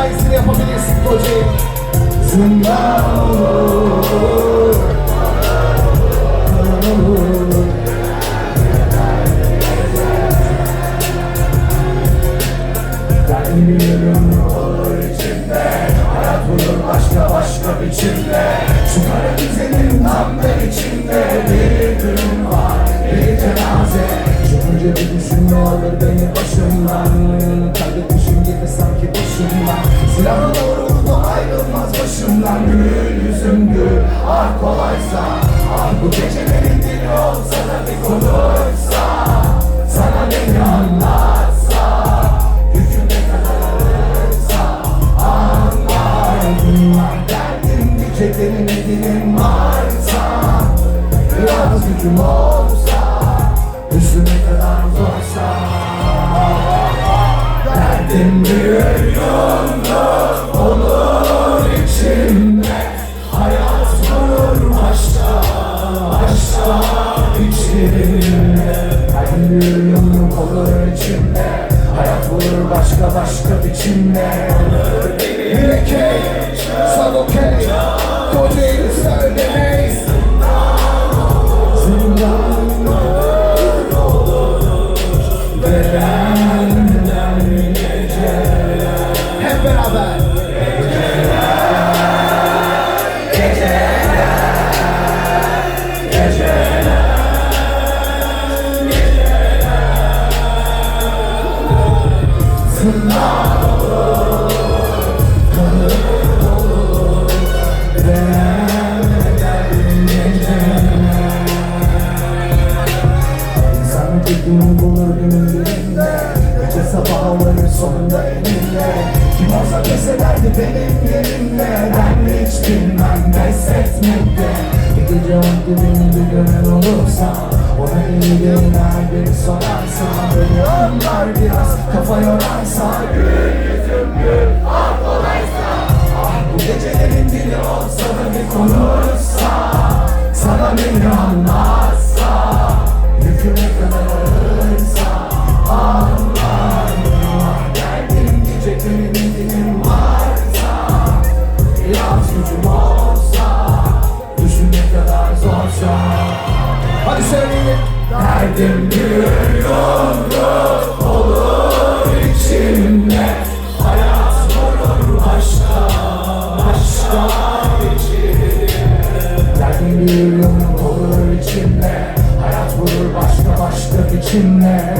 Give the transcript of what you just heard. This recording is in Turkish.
daha iyisini yapabilirsin kocayım. Zindan olur, olur. Ben biliyorum olur içimde Hayat bulur başka başka biçimde Çıkarım düzenim tam da içimde Bir düğün var, bir cenaze Çıkınca bir düşünme alır beni başımdan. Silahla doğruldu ayrılmaz başımdan Gül yüzüm gül ah kolaysa Ah bu gecelerin dili olsa da bir konuşsa Sana beni anlatsa Yüküm ne kadar ağırsa Anlardım Derdim diyeceklerin ne dilim varsa Biraz gücüm olsa Üstü ne kadar zorsa Derdim bir yolda Hayat vurur başka başka biçimde Melekey, sen okey sonunda elinde Kim olsa deselerdi benim yerimde. Ben hiç bilmem pes etmekte Bir gece vakti beni bir gören olursa Ona iyi günler beni sorarsa Beni anlar biraz kafa yorarsa. Gül yüzüm gül ah kolaysa Ah bu gecelerin dili olsa da bir konuşsa Sana beni anlatsa Derdim bir yolculuk olur içimde. Hayat vurur başka başka biçimde Derdim bir yolculuk olur içimde. Hayat vurur başka başka biçimde